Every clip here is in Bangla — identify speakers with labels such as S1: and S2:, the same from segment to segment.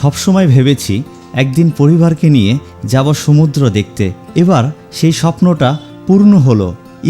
S1: সবসময় ভেবেছি একদিন পরিবারকে নিয়ে যাব সমুদ্র দেখতে। এবার সেই স্বপ্নটা পূর্ণ হলো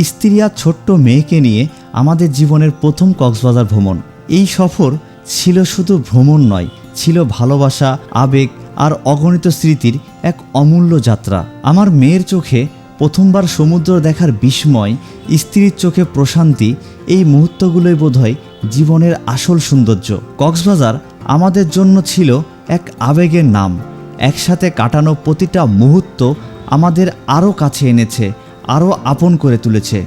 S1: স্ত্রী আর ছোট্ট মেয়েকে নিয়ে আমাদের জীবনের প্রথম কক্সবাজার ভ্রমণ। এই সফর ছিল শুধু ভ্রমণ নয়, ছিল ভালোবাসা, আবেগ আর অগণিত স্মৃতির এক অমূল্য যাত্রা। আমার মেয়ের চোখে প্রথমবার সমুদ্র দেখার বিস্ময়, স্ত্রীর চোখে প্রশান্তি, এই মুহূর্তগুলোই বোধহয় জীবনের আসল সৌন্দর্য। কক্সবাজার আমাদের জন্য ছিল এক আবেগের নাম। একসাথে কাটানো প্রতিটা মুহূর্ত আমাদের আরও কাছে এনেছে আরও আপন করে তুলেছে।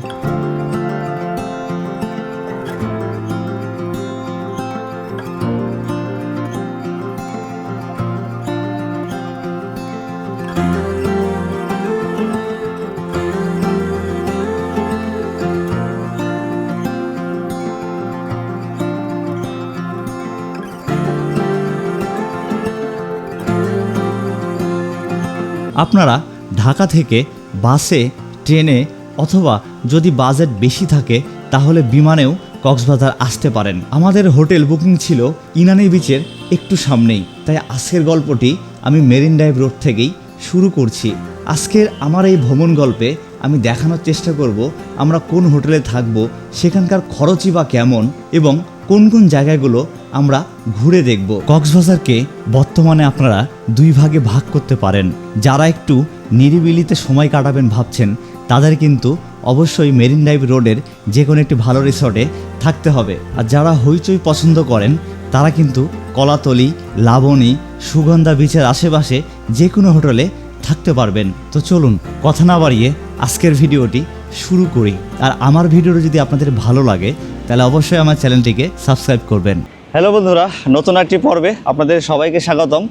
S1: আপনারা ঢাকা থেকে বাসে, ট্রেনে অথবা যদি বাজেট বেশি থাকে, তাহলে বিমানেও কক্সবাজার আসতে পারেন। আমাদের হোটেল বুকিং ছিল ইনানি বিচের একটু সামনেই। তাই আজকের গল্পটি আমি মেরিন ড্রাইভ রোড থেকেই শুরু করছি। আজকের আমার এই ভ্রমণ গল্পে আমি দেখানোর চেষ্টা করব, আমরা কোন হোটেলে থাকব, সেখানকার খরচই বা কেমন এবং কোন কোন জায়গাগুলো আমরা ঘুরে দেখব? কক্সবাজারকে বর্তমানে আপনারা দুই ভাগে ভাগ করতে পারেন। যারা একটু নিরিবিলিতে সময় কাটাবেন ভাবছেন, তাদের কিন্তু অবশ্যই মেরিন ড্রাইভ রোডের যে কোনো একটি ভালো রিসর্টে থাকতে হবে। আর যারা হইচই পছন্দ করেন, তারা কিন্তু কলাতলি, লাবণী, সুগন্ধা বিচের আশেপাশে যে কোনো হোটেলে থাকতে পারবেন। তো চলুন, কথা না বাড়িয়ে আজকের ভিডিওটি শুরু করি। আর আমার ভিডিওটি যদি আপনাদের ভালো লাগে তাহলে অবশ্যই আমার চ্যানেলটিকে সাবস্ক্রাইব করবেন। হ্যালো বন্ধুরা, নতুন একটি পর্বে আপনাদের সবাইকে স্বাগতম।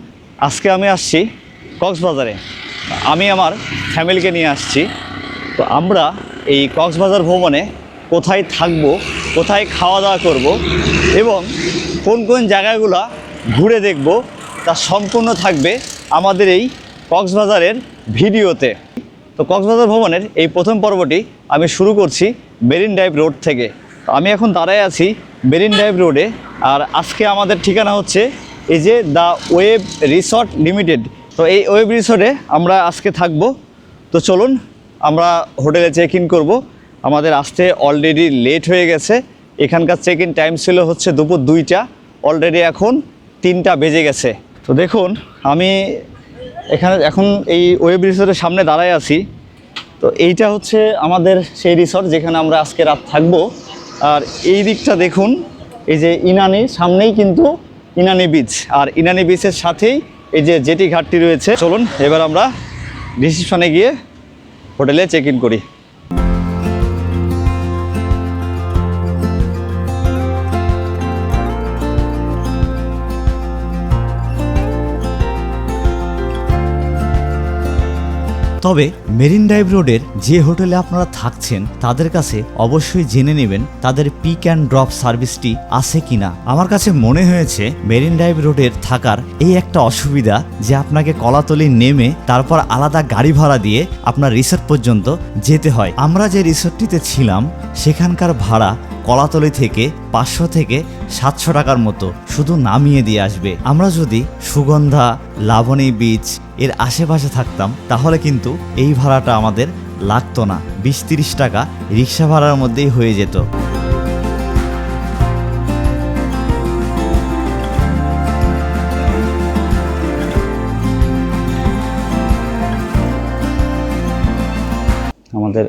S1: আজকে আমি আসছি কক্সবাজারে। আমি আমার ফ্যামিলিকে নিয়ে আসছি। তো আমরা এই কক্সবাজার ভ্রমণে কোথায় থাকব, কোথায় খাওয়া দাওয়া করব এবং কোন কোন জায়গাগুলো ঘুরে দেখব তা সম্পূর্ণ থাকবে আমাদের এই কক্সবাজারের ভিডিওতে। তো কক্সবাজার ভ্রমণের এই প্রথম পর্বটি আমি শুরু করছি মেরিন ড্রাইভ রোড থেকে। আমি এখন দাঁড়ায় আছি মেরিন ড্রাইভ রোডে। আর আজকে আমাদের ঠিকানা হচ্ছে এই যে দ্য ওয়েব রিসর্ট লিমিটেড। তো এই ওয়েব রিসর্টে আমরা আজকে থাকব। তো চলুন, আমরা হোটেলে চেক ইন করব। আমাদের আসতে অলরেডি লেট হয়ে গেছে। এখানকার চেক ইন টাইম ছিল হচ্ছে দুপুর দুইটা। অলরেডি এখন তিনটা বেজে গেছে। তো দেখুন, আমি এখানে এখন এই ওয়েব রিসর্টের সামনে দাঁড়ায় আছি। তো এইটা হচ্ছে আমাদের সেই রিসর্ট যেখানে আমরা আজকে রাত থাকব। আর এই দিকটা দেখুন, এই যে ইনানি, সামনেই কিন্তু ইনানি বিচ আর ইনানি বিচের সাথেই এই যে জেটি ঘাটটি রয়েছে। চলুন, এবার আমরা রিসিপশনে গিয়ে হোটেলে চেক ইন করি। তবে মেরিন ড্রাইভ রোডের যে হোটেলে আপনারা থাকছেন, তাদের কাছে অবশ্যই জেনে নেবেন তাদের পিক অ্যান্ড ড্রপ সার্ভিসটি আছে কিনা। আমার কাছে মনে হয়েছে মেরিন ড্রাইভ রোডের থাকার এই একটা অসুবিধা যে আপনাকে কলাতলি নেমে তারপর আলাদা গাড়ি ভাড়া দিয়ে আপনার রিসোর্ট পর্যন্ত যেতে হয়। আমরা যে রিসোর্টটিতে ছিলাম, সেখানকার ভাড়া কলাতলি থেকে পাঁচশো থেকে সাতশো টাকার মতো। শুধু নামিয়ে দিয়ে আসবে। আমরা যদি সুগন্ধা, লাবণী বিচ এর আশেপাশে থাকতাম, তাহলে কিন্তু এই ভাড়াটা আমাদের লাগতো না। বিশ তিরিশ টাকা রিক্সা ভাড়ার মধ্যেই হয়ে যেত। আমাদের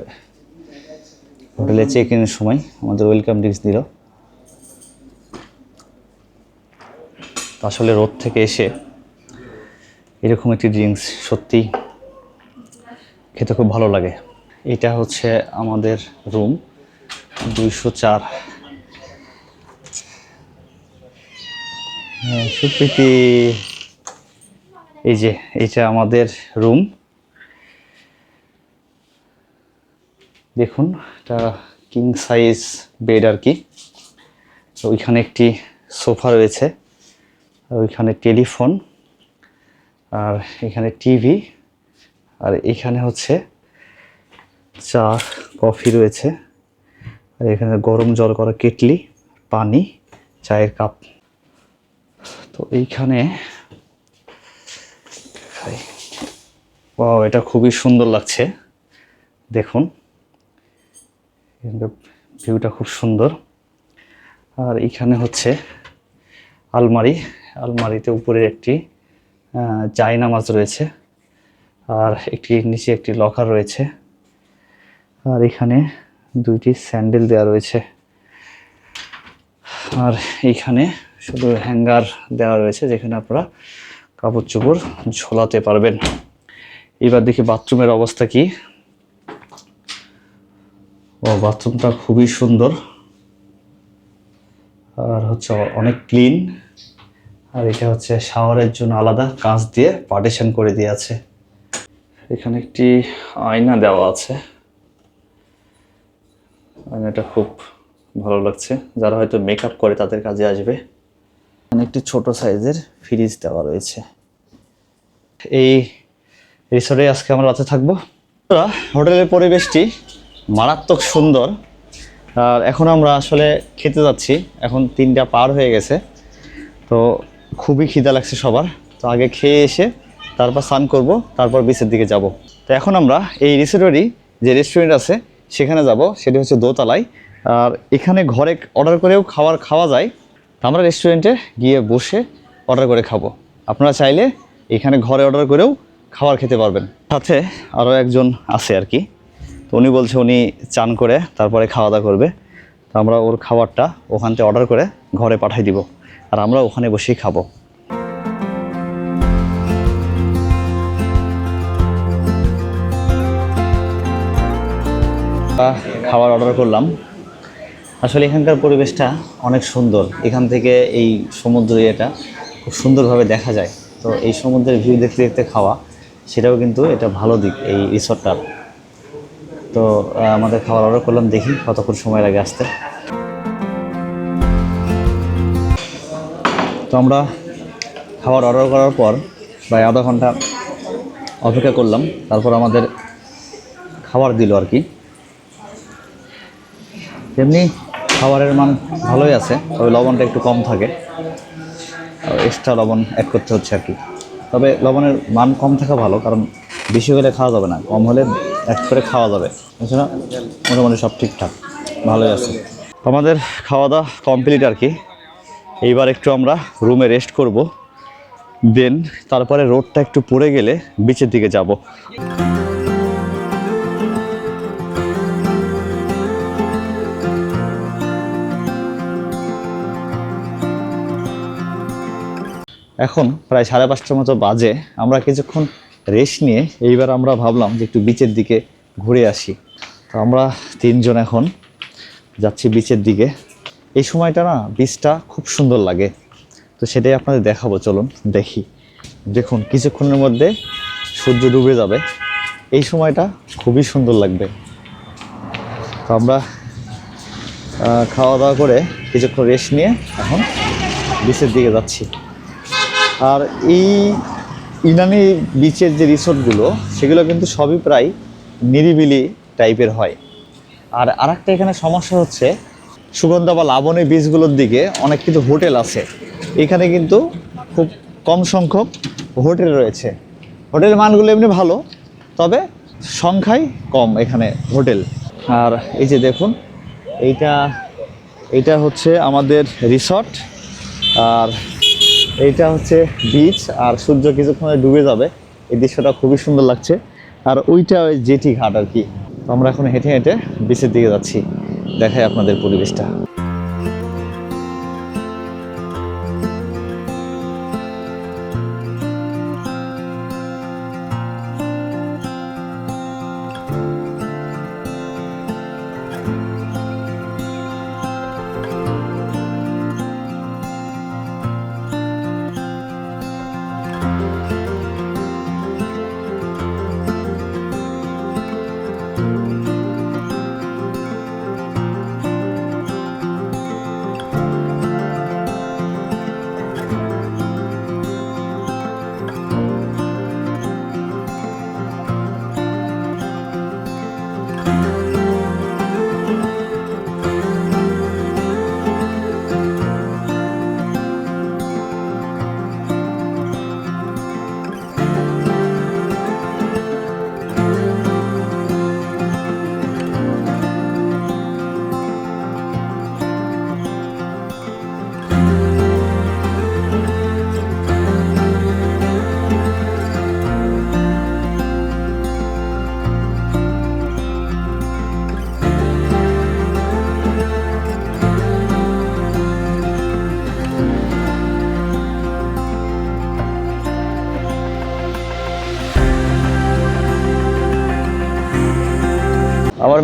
S1: হোটেলে চেক ইনের সময় আমাদের ওয়েলকাম ড্রিঙ্কস দিল। আসলে রোদ থেকে এসে এরকম একটি ড্রিঙ্কস সত্যি খেতে খুব ভালো লাগে। এটা হচ্ছে আমাদের রুম দুইশো চার। হ্যাঁ সুপ্রীতি, এই যে এটা আমাদের রুম দেখুন, এটা কিং সাইজ বেড আর কি। ওইখানে একটি সোফা রয়েছে। ওইখানে টেলিফোন আর এখানে টিভি আর এখানে হচ্ছে চা, কফি রয়েছে। আর এখানে গরম জল করা কেটলি, পানি, চায়ের কাপ। তো এইখানে এটা খুবই সুন্দর লাগছে। দেখুন। ভিউটা খুব সুন্দর। আর এখানে হচ্ছে আলমারি। আলমারিতে উপরে একটি আহ, জায়না মাছ রয়েছে আর একটি নিচে একটি লকার রয়েছে আর এখানে দুইটি স্যান্ডেল দেওয়া রয়েছে আর এইখানে শুধু হ্যাঙ্গার দেওয়া রয়েছে যেখানে আপনারা কাপড় চোপড় ঝোলাতে পারবেন। এবার দেখি বাথরুমের অবস্থা কি। ও বাথরুমটা খুবই সুন্দর। আর হচ্ছে অনেক ক্লিন। আর এটা হচ্ছে শাওয়ারের জন্য আলাদা কাঁচ দিয়ে পার্টিশন করে দিয়ে আছে এখানে একটি আয়না দেওয়া আছে। আয়নাটা খুব ভালো লাগছে। যারা হয়তো মেকআপ করে তাদের কাজে আসবে। এখানে একটি ছোট সাইজের ফ্রিজ দেওয়া রয়েছে। এই রিসোর্টে আজকে আমরা রাতে থাকব। হোটেলের পরিবেশটি মারাত্মক সুন্দর। আর এখন আমরা আসলে খেতে যাচ্ছি। এখন তিনটা পার হয়ে গেছে। তো খুবই খিদা লাগছে সবার। তো আগে খেয়ে এসে তারপর স্নান করব, তারপর বিচের দিকে যাব। তো এখন আমরা এই রিসোর্টেরই যে রেস্টুরেন্ট আছে, সেখানে যাব। সেটি হচ্ছে দোতলায়। আর এখানে ঘরে অর্ডার করেও খাবার খাওয়া যায়। তো আমরা রেস্টুরেন্টে গিয়ে বসে অর্ডার করে খাব। আপনারা চাইলে এখানে ঘরে অর্ডার করেও খাবার খেতে পারবেন। সাথে আরও একজন আছে আর কি। তো উনি বলছে উনি চান করে তারপরে খাওয়া দাওয়া করবে। তো আমরা ওর খাবারটা ওখান থেকে অর্ডার করে ঘরে পাঠিয়ে দিব। আর আমরা ওখানে বসেই খাব। খাবার অর্ডার করলাম। আসলে এখানকার পরিবেশটা অনেক সুন্দর। এখান থেকে এই সমুদ্র এটা খুব সুন্দরভাবে দেখা যায়। তো এই সমুদ্রের ভিউ দেখতে দেখতে খাওয়া, সেটাও কিন্তু এটা ভালো দিক এই রিসর্টটার তো আমাদের খাবার অর্ডার করলাম, দেখি কতক্ষণ সময় লাগে আসতে। তো আমরা খাবার অর্ডার করার পর প্রায় আধা ঘণ্টা অপেক্ষা করলাম। তারপর আমাদের খাবার দিল আর কি। এমনি খাবারের মান ভালোই আছে, তবে লবণটা একটু কম থাকে। এক্সট্রা লবণ অ্যাড করতে হচ্ছে আর কি। তবে লবণের মান কম থাকা ভালো, কারণ বেশি হলে খাওয়া যাবে না, কম হলে অ্যাড করে খাওয়া যাবে। এছাড়া মোটামুটি সব ঠিকঠাক, ভালোই আছে। আমাদের খাওয়া দাওয়া কমপ্লিট আর কি। এইবার একটু আমরা রুমে রেস্ট করব দেন তারপরে রোডটা একটু পড়ে গেলে বিচের দিকে যাব। এখন প্রায় সাড়ে পাঁচটার মতো বাজে, আমরা কিছুক্ষণ রেস্ট নিয়ে এইবার আমরা ভাবলাম যে একটু বিচের দিকে ঘুরে আসি। তো আমরা তিনজন এখন যাচ্ছি বিচের দিকে। এই সময়টা না বীজটা খুব সুন্দর লাগে। তো সেটাই আপনাদের দেখাবো, চলুন দেখি। দেখুন, কিছুক্ষণের মধ্যে সূর্য ডুবে যাবে। এই সময়টা খুবই সুন্দর লাগবে। তো আমরা খাওয়া দাওয়া করে কিছুক্ষণ রেস্ট নিয়ে এখন বিচের দিকে যাচ্ছি। আর এই ইনানি বিচের যে রিসোর্টগুলো, সেগুলো কিন্তু সবই প্রায় নিরিবিলি টাইপের হয়। আর আরেকটা এখানে সমস্যা হচ্ছে সুগন্ধা বা লাবণী বীজগুলোর দিকে অনেক কিন্তু হোটেল আছে। এখানে কিন্তু খুব কম সংখ্যক হোটেল রয়েছে। হোটেল মানগুলো এমনি ভালো, তবে সংখ্যাই কম এখানে হোটেল। আর এই যে দেখুন, এইটা এইটা হচ্ছে আমাদের রিসর্ট, আর এইটা হচ্ছে বিচ, আর সূর্য কিছুক্ষণে ডুবে যাবে। এই দৃশ্যটা খুবই সুন্দর লাগছে। আর ওইটা ওই জেটি ঘাট আর কি। আমরা এখন হেঁটে হেঁটে বিচের দিকে যাচ্ছি। দেখাই আপনাদের পরিবেশটা।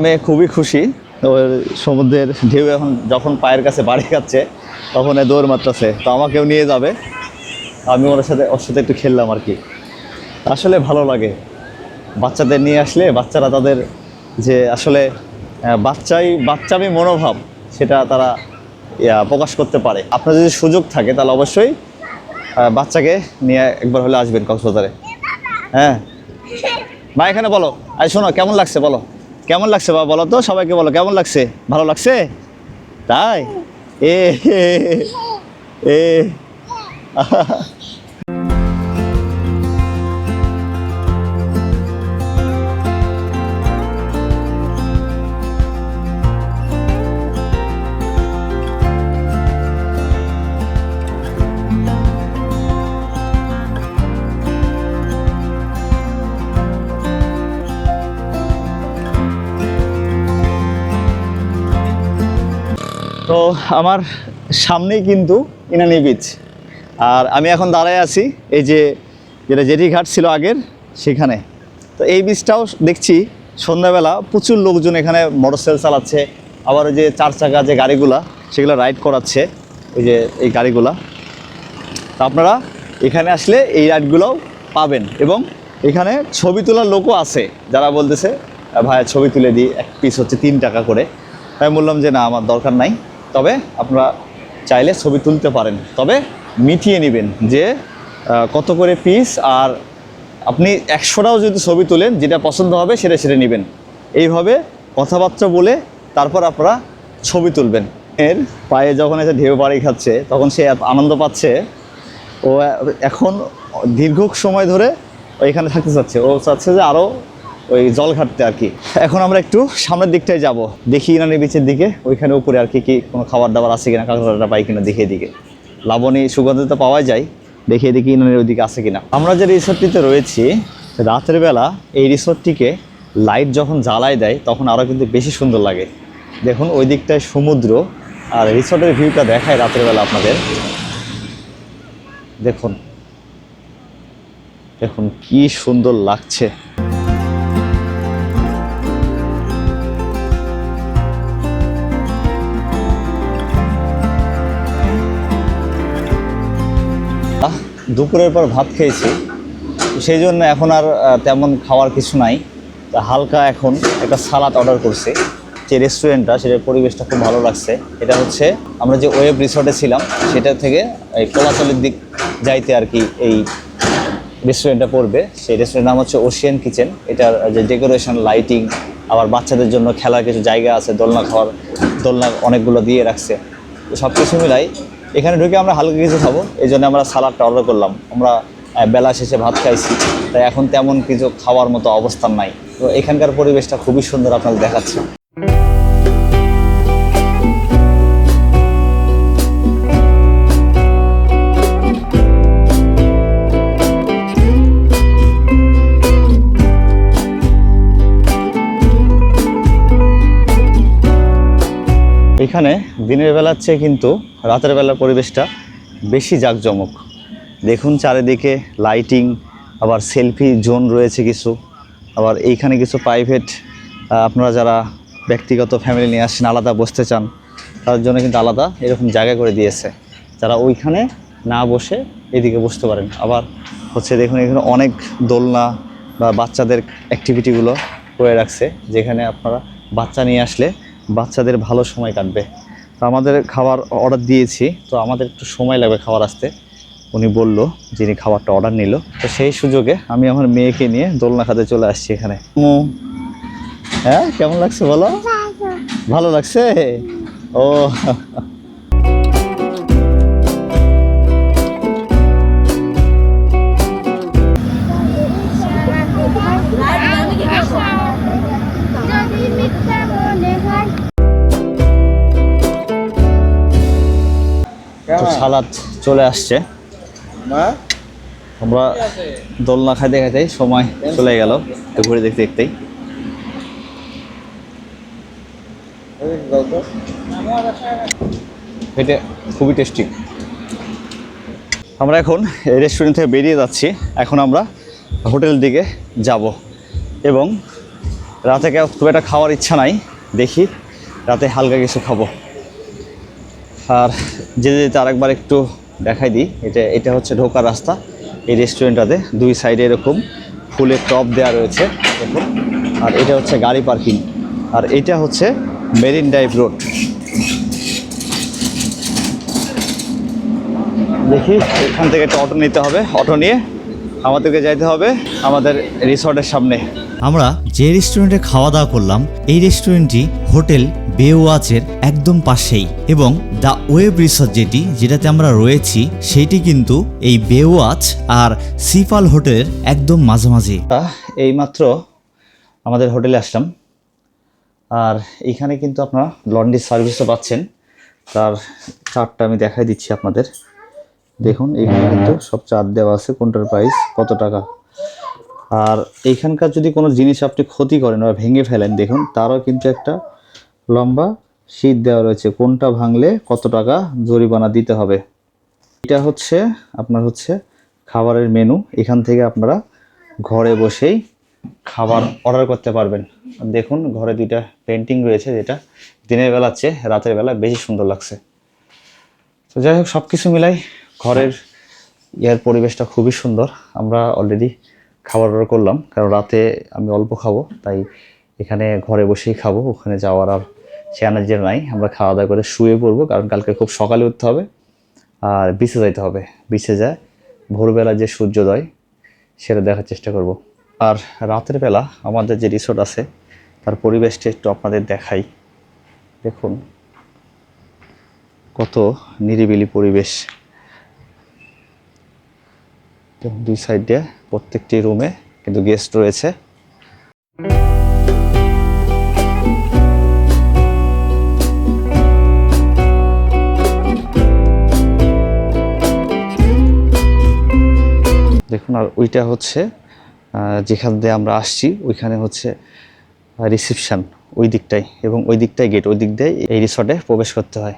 S1: মেয়ে খুবই খুশি। ওর সমুদ্রের ঢেউ এখন যখন পায়ের কাছে বাড়ি খাচ্ছে তখন এ দৌড় মারতেছে। তো আমাকেও নিয়ে যাবে। আমি ওর সাথে ওর সাথে একটু খেললাম আর কি। আসলে ভালো লাগে। বাচ্চাদের নিয়ে আসলে বাচ্চারা তাদের যে আসলে বাচ্চাই বাচ্চামি মনোভাব, সেটা তারা প্রকাশ করতে পারে। আপনার যদি সুযোগ থাকে, তাহলে অবশ্যই বাচ্চাকে নিয়ে একবার হলে আসবেন কক্সবাজারে। হ্যাঁ। মা, এখানে বলো। আর শোনো, কেমন লাগছে বলো? কেমন লাগছে বা বলো তো সবাইকে বলো কেমন লাগছে ভালো লাগছে তাই এ এ তো আমার সামনেই কিন্তু ইনানি বিচ আর আমি এখন দাঁড়ায় আছি এই যে যেটা জেটি ঘাট ছিল আগের সেখানে। তো এই বিচটাও দেখছি সন্ধ্যাবেলা প্রচুর লোকজন এখানে মোটরসাইকেল চালাচ্ছে আবার ওই যে চার চাকা যে গাড়িগুলা সেগুলো রাইড করাচ্ছে ওই যে এই গাড়িগুলা। তো আপনারা এখানে আসলে এই রাইডগুলোও পাবেন এবং এখানে ছবি তোলার লোকও আছে যারা বলতেছে "আহ, ভাইয়া ছবি তুলে দিই এক পিস হচ্ছে তিন টাকা করে। আমি বললাম যে না আমার দরকার নাই। তবে আপনারা চাইলে ছবি তুলতে পারেন। তবে মিটিয়ে নেবেন যে কত করে পিস আর আপনি একশোটাও যদি ছবি তোলেন, যেটা পছন্দ হবে সেটা সেটা নেবেন। এইভাবে কথাবার্তা বলে তারপর আপনারা ছবি তুলবেন। এর পায়ে যখন এসে ঢেউ বাড়ি খাচ্ছে, তখন সে আনন্দ পাচ্ছে, ও এখন দীর্ঘ সময় ধরে এখানে থাকতে চাচ্ছে। ও চাচ্ছে যে আরও ওই জল ঘাটতে আর কি। এখন আমরা একটু সামনের দিকটায় যাব। দেখি ইনানি বিচের দিকে, ওইখানে উপরে আর কি কি কোনো খাবার দাবার আছে কিনা, কাঁকড়াটা পাই কিনা, দেখে দিকে লাবণী সুগন্ধ তো পাওয়া যায়, দেখে দেখি ইনানির ওইদিকে আছে কিনা। আমরা যে রিসোর্টটিতে রয়েছি, রাতের বেলা এই রিসোর্টটিকে লাইট যখন জ্বালায় দেয়, তখন আরও কিন্তু বেশি সুন্দর লাগে। দেখুন ওই দিকটায় সমুদ্র, আর রিসোর্টের ভিউটা দেখায় রাতের বেলা আপনাদের। দেখুন দেখুন কি সুন্দর লাগছে। দুপুরের পর ভাত খেয়েছি। সেই জন্য এখন আর তেমন খাওয়ার কিছু নাই। তা হালকা এখন একটা সালাদ অর্ডার করছি। যে রেস্টুরেন্টটা সেটার পরিবেশটা খুব ভালো লাগছে। এটা হচ্ছে আমরা যে ওয়েব রিসর্টে ছিলাম, সেটা থেকে এই কোলাচলের দিক যাইতে আর কি এই রেস্টুরেন্টটা পড়বে। সেই রেস্টুরেন্টের নাম হচ্ছে ওশিয়ান কিচেন এটার যে ডেকোরেশন লাইটিং আবার বাচ্চাদের জন্য খেলার কিছু জায়গা আছে, দোলনা খাওয়ার, দোলনা অনেকগুলো দিয়ে রাখছে। সব কিছু মিলাই এখানে ঢুকে আমরা হালকা কিছু খাব, এই জন্য আমরা সালাডটা অর্ডার করলাম। আমরা বেলা শেষে ভাত খাইছি, তাই এখন তেমন কিছু খাওয়ার মতো অবস্থান নাই। তো এখানকার পরিবেশটা খুবই সুন্দর আপনাদের দেখাচ্ছে। এখানে দিনের বেলার চেয়ে কিন্তু রাতের বেলার পরিবেশটা বেশি জাঁকজমক। দেখুন চারিদিকে লাইটিং আবার সেলফি জোন রয়েছে কিছু। আবার এইখানে কিছু প্রাইভেট আপনারা যারা ব্যক্তিগত ফ্যামিলি নিয়ে আসছেন, আলাদা বসতে চান তার জন্য কিন্তু আলাদা এরকম জায়গা করে দিয়েছে। যারা ওইখানে না বসে এদিকে বসতে পারেন। আবার হচ্ছে দেখুন এখানে অনেক দোলনা বা বাচ্চাদের অ্যাক্টিভিটিগুলো করে রাখছে, যেখানে আপনারা বাচ্চা নিয়ে আসলে বাচ্চাদের ভালো সময় কাটবে। তো আমাদের খাবার অর্ডার দিয়েছি তো আমাদের একটু সময় লাগবে খাবার আসতে। উনি বলল যিনি খাবারটা অর্ডার নিল তো সেই সুযোগে আমি আমার মেয়েকে নিয়ে দোলনা খাতে চলে আসছি এখানে। হ্যাঁ কেমন লাগছে বলো? ভালো লাগছে? ও সালাদ চলে আসছে। আমরা দোলনা খাইতে খাইতেই সময় চলে গেল। ঘুরে দেখতে দেখতেই। এটা খুবই টেস্টি আমরা এখন এই রেস্টুরেন্ট থেকে বেরিয়ে যাচ্ছি। এখন আমরা হোটেল দিকে যাব। এবং রাতে কে- খুব একটা খাওয়ার ইচ্ছা নাই। দেখি রাতে হালকা কিছু খাব। আর যেতে যেতে আরেকবার একটু দেখাই দিই। এটা এটা হচ্ছে ঢোকার রাস্তা। এই রেস্টুরেন্টটাতে দুই সাইডে এরকম ফুলের টপ দেওয়া রয়েছে আর এটা হচ্ছে গাড়ি পার্কিং। আর এটা হচ্ছে মেরিন ড্রাইভ রোড। দেখি, এখান থেকে একটা অটো নিতে হবে। অটো নিয়ে আমাদেরকে যাইতে হবে আমাদের রিসর্টের সামনে।
S2: আমরা যে রেস্টুরেন্টে খাওয়া দাওয়া করলাম এই রেস্টুরেন্টটি হোটেল বেওয়াচের একদম পাশেই এবং দ্য ওয়েব রিসর্ট যেটি যেটাতে আমরা রয়েছি সেটি কিন্তু এই বেওয়াচ আর সিফাল হোটেলের একদম মাঝামাঝি।
S1: আহ, এইমাত্র আমাদের হোটেলে আসলাম। আর এইখানে কিন্তু আপনারা লন্ড্রি সার্ভিসও পাচ্ছেন। তার চার্টটা আমি দেখাই দিচ্ছি আপনাদের। দেখুন এখানে কিন্তু সব চার্ট দেওয়া আছে। কোনটার প্রাইস কত টাকা? আর এইখানকার যদি কোনো জিনিস আপনি ক্ষতি করেন বা ভেঙে ফেলেন, দেখুন, তারও কিন্তু একটা লম্বা শীত দেওয়া রয়েছে। কোনটা ভাঙলে কত টাকা জরিমানা দিতে হবে? এটা হচ্ছে, আপনার হচ্ছে খাবারের মেনু এখান থেকে আপনারা ঘরে বসেই খাবার অর্ডার করতে পারবেন। দেখুন, ঘরে দুইটা পেন্টিং রয়েছে যেটা দিনের বেলা চেয়ে রাতের বেলা বেশি সুন্দর লাগছে। তো যাই হোক সব কিছু মিলাই ঘরের ইয়ার পরিবেশটা খুবই সুন্দর। আমরা অলরেডি খাবার অর্ডার করলাম, কারণ রাতে আমি অল্প খাব, তাই এখানে ঘরে বসেই খাব, ওখানে যাওয়ার আর সে এনার্জি নাই। আমরা খাওয়া দাওয়া করে শুয়ে পড়ব, কারণ কালকে খুব সকালে উঠতে হবে, আর বিচে যাইতে হবে। বিচে যায় ভোরবেলা যে সূর্যোদয়, সেটা দেখার চেষ্টা করব। আর রাতের বেলা আমাদের যে রিসোর্ট আছে, তার পরিবেশটা একটু আপনাদের দেখাই। দেখুন, কত নিরিবিলি পরিবেশ। দুই সাইডে প্রত্যেকটি রুমে কিন্তু গেস্ট রয়েছে। দেখুন, আর ওইটা হচ্ছে যেখান দিয়ে আমরা আসছি, ওইখানে হচ্ছে রিসেপশন ওই দিকটাই এবং ওই দিকটাই গেট ওই দিক দিয়ে এই রিসর্টে প্রবেশ করতে হয়।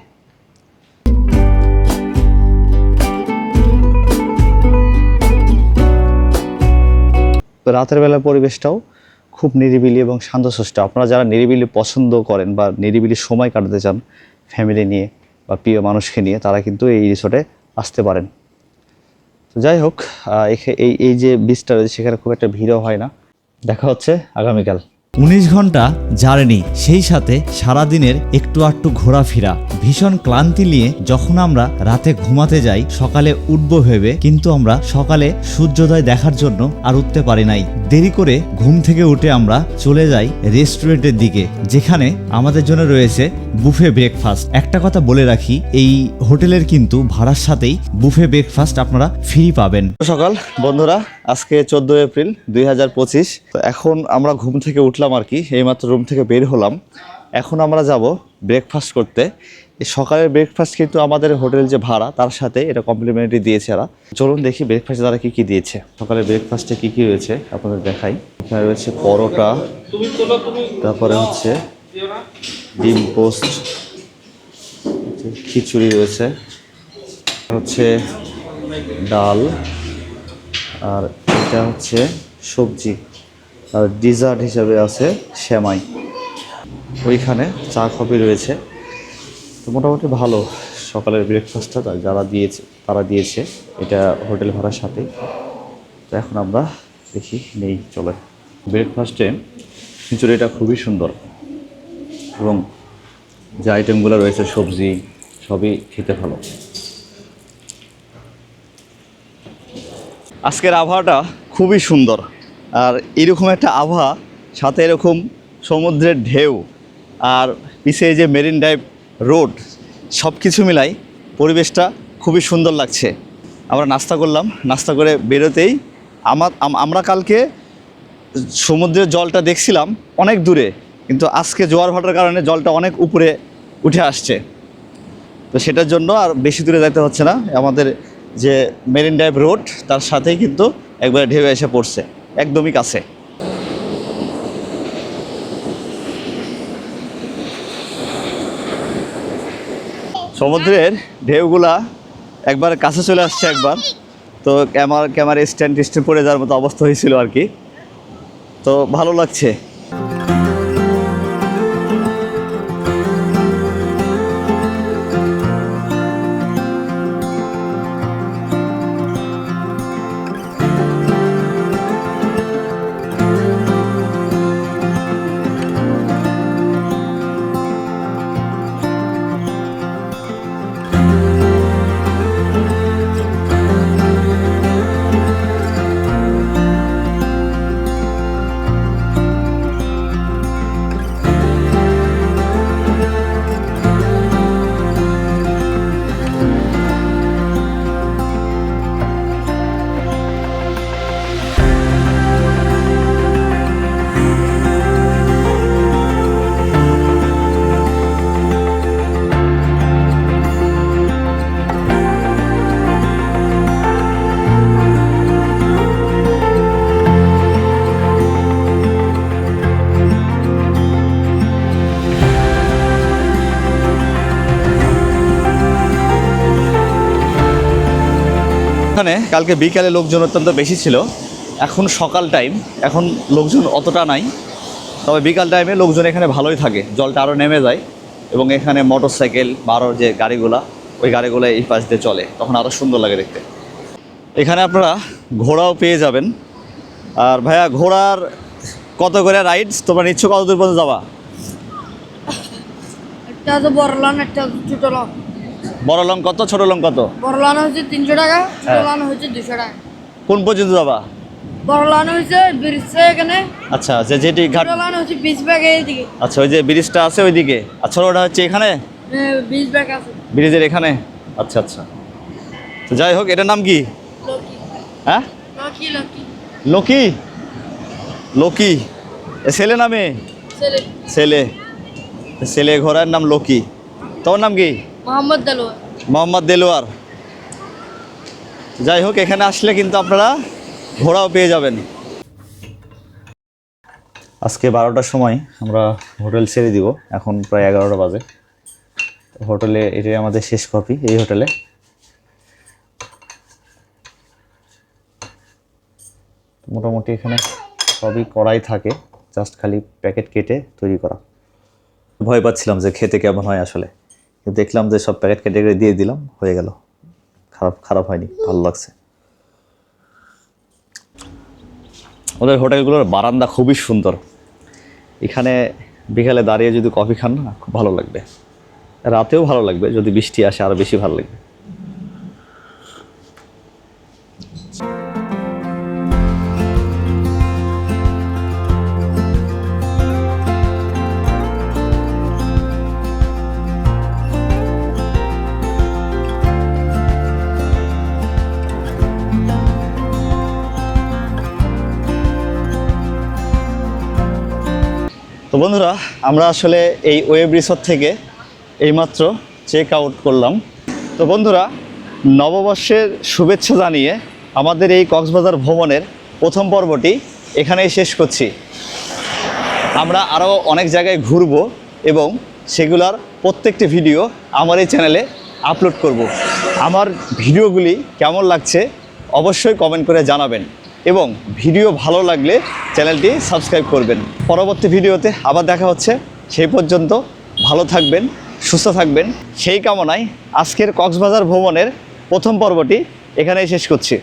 S1: তো রাতের বেলা পরিবেশটাও খুব নিরিবিলি এবং শান্তশিষ্ট আপনারা যারা নিরিবিলি পছন্দ করেন বা নিরিবিলি সময় কাটাতে চান ফ্যামিলি নিয়ে বা প্রিয় মানুষকে নিয়ে, তারা কিন্তু এই রিসোর্টে আসতে পারেন। তো যাই হোক এই এই যে বিচটা রয়েছে, সেখানে খুব একটা ভিড়ও হয় না। দেখা হচ্ছে আগামীকাল।
S2: উনিশ ঘণ্টা জার্নি, সেই সাথে সারাদিনের একটু আটটু ঘোরাফেরা। ভীষণ ক্লান্তি নিয়ে যখন আমরা রাতে ঘুমাতে যাই, সকালে উঠব ভেবে কিন্তু আমরা সকালে সূর্যোদয় দেখার জন্য আর উঠতে পারি নাই। দেরি করে ঘুম থেকে উঠে আমরা চলে যাই রেস্টুরেন্টের দিকে, যেখানে আমাদের জন্য রয়েছে বুফে ব্রেকফাস্ট। একটা কথা বলে রাখি, এই হোটেলের কিন্তু ভাড়ার সাথেই বুফে ব্রেকফাস্ট আপনারা ফ্রি পাবেন।
S1: সকাল, বন্ধুরা, আজকে চোদ্দ এপ্রিল দুই এখন আমরা ঘুম থেকে উঠলাম আর কি, এইমাত্র রুম থেকে বের হলাম। এখন আমরা যাব ব্রেকফাস্ট করতে। সকালের ব্রেকফাস্ট কিন্তু আমাদের হোটেল যে ভাড়া, তার সাথে এটা কমপ্লিমেন্টারি দিয়েছে এরা। চলুন দেখি ব্রেকফাস্টে তারা কি কি দিয়েছে। সকালের ব্রেকফাস্টে কি কি রয়েছে আপনাদের দেখাই। এখানে রয়েছে পরোটা, তারপরে হচ্ছে ডিম পোস্ট, খিচুড়ি রয়েছে, হচ্ছে ডাল, আর এটা হচ্ছে সবজি। আর ডিজার্ট হিসাবে আছে সেমাই। ওইখানে চা, কফি রয়েছে। তো মোটামুটি ভালো সকালের ব্রেকফাস্টটা যারা দিয়েছে, তারা দিয়েছে। এটা হোটেল ভাড়ার সাথে। তো এখন আমরা দেখি, নেই, চলে। ব্রেকফাস্টে খিচুড়িটা খুবই সুন্দর। এবং যে আইটেমগুলো রয়েছে, সবজি, সবই খেতে ভালো। আজকের আবহাওয়াটা খুবই সুন্দর। আর এরকম একটা আবহাওয়া, সাথে এরকম সমুদ্রের ঢেউ আর পিছিয়ে যে মেরিন ড্রাইভ রোড সব কিছু মিলাই পরিবেশটা খুবই সুন্দর লাগছে। আমরা নাস্তা করলাম, নাস্তা করে বেরোতেই আমার আমরা কালকে সমুদ্রের জলটা দেখছিলাম অনেক দূরে, কিন্তু আজকে জোয়ার ভাটার কারণে জলটা অনেক উপরে উঠে আসছে। তো সেটার জন্য আর বেশি দূরে যেতে হচ্ছে না। আমাদের যে মেরিন ড্রাইভ রোড, তার সাথেই কিন্তু একবারে ঢেউ এসে পড়ছে। একদমই কাছে। সমুদ্রের ঢেউগুলা একবার কাছে চলে আসছে একবার। তো ক্যামার, ক্যামেরা স্ট্যান্ড স্ট্যান্ড পড়ে যাওয়ার মতো অবস্থা হয়েছিল আর কি। তো ভালো লাগছে। এখানে কালকে বিকালে লোকজন অত্যন্ত বেশি ছিল। এখন সকাল টাইম এখন লোকজন অতটা নাই। তবে বিকাল টাইমে লোকজন এখানে ভালোই থাকে, জলটা আরও নেমে যায় এবং এখানে মোটর সাইকেল বা আরও যে গাড়িগুলা, ওই গাড়িগুলো এই পাশ দিয়ে চলে, তখন আরও সুন্দর লাগে দেখতে। এখানে আপনারা ঘোড়াও পেয়ে যাবেন। আর ভাইয়া, ঘোড়ার কত করে রাইডস তোমরা নিচ্ছ কত দূর পর্যন্ত যাবা?
S3: একটা হচ্ছে বড় লন একটা ছোট লন
S1: বড় লং কত ছোট লং কত?
S3: বড় লন হচ্ছে তিনশো টাকা ছোট
S1: হ্যাঁ।
S3: লন হচ্ছে দুশো টাকা।
S1: কোন পর্যন্ত যাবা?
S3: বড় লন হচ্ছে ব্রিজে এখানে।
S1: আচ্ছা যে যেটি ঘাট
S3: ছোট লন হচ্ছে বিশ ব্যাগ এইদিকে
S1: আচ্ছা ওই যে ব্রিজটা আছে ওইদিকে। আর ছোটটা হচ্ছে এখানে?
S3: বিশ ব্যাগ আছে।
S1: ব্রিজের এখানে? আচ্ছা আচ্ছা। তো যাই হোক এটার নাম কি?
S3: লকি
S1: হ্যাঁ?
S3: লকি লকি
S1: লোকি লোকি এ ছেলে নামে
S3: ছেলে।
S1: ছেলে। ছেলে ঘোড়ার নাম লকি তোমার নাম কি?
S3: মোহাম্মদ দালুয়া
S1: মোহাম্মদ দেলোয়ার। যাই হোক, এখানে আসলে কিন্তু আপনারা ঘোড়াও পেয়ে যাবেন। আজকে বারোটার সময় আমরা হোটেল ছেড়ে দিব। এখন প্রায় এগারোটা বাজে। হোটেলে এটাই আমাদের শেষ কপি, এই হোটেলে। মোটামুটি এখানে সবই করাই থাকে, জাস্ট খালি প্যাকেট কেটে তৈরি করা। ভয় পাচ্ছিলাম যে খেতে কেমন হয় আসলে। দেখলাম যে সব প্যাকেট কেটে কেটে দিয়ে দিলাম, হয়ে গেল। খারাপ খারাপ হয়নি, ভালো লাগছে। ওদের হোটেলগুলোর বারান্দা খুবই সুন্দর। এখানে বিকালে দাঁড়িয়ে যদি কফি খান না, খুব ভালো লাগবে। রাতেও ভালো লাগবে, যদি বৃষ্টি আসে আরও বেশি ভালো লাগবে। বন্ধুরা, আমরা আসলে এই ওয়েব রিসোর্ট থেকে এইমাত্র চেক আউট করলাম। তো বন্ধুরা, নববর্ষের শুভেচ্ছা জানিয়ে আমাদের এই কক্সবাজার ভ্রমণের প্রথম পর্বটি এখানেই শেষ করছি। আমরা আরও অনেক জায়গায় ঘুরব এবং সেগুলার প্রত্যেকটি ভিডিও আমার এই চ্যানেলে আপলোড করব। আমার ভিডিওগুলি কেমন লাগছে অবশ্যই কমেন্ট করে জানাবেন। এবং ভিডিও ভালো লাগলে চ্যানেলটি সাবস্ক্রাইব করবেন। পরবর্তী ভিডিওতে আবার দেখা হচ্ছে। সেই পর্যন্ত ভালো থাকবেন, সুস্থ থাকবেন। সেই কামনায় আজকের কক্সবাজার ভ্রমণের প্রথম পর্বটি এখানেই শেষ করছি।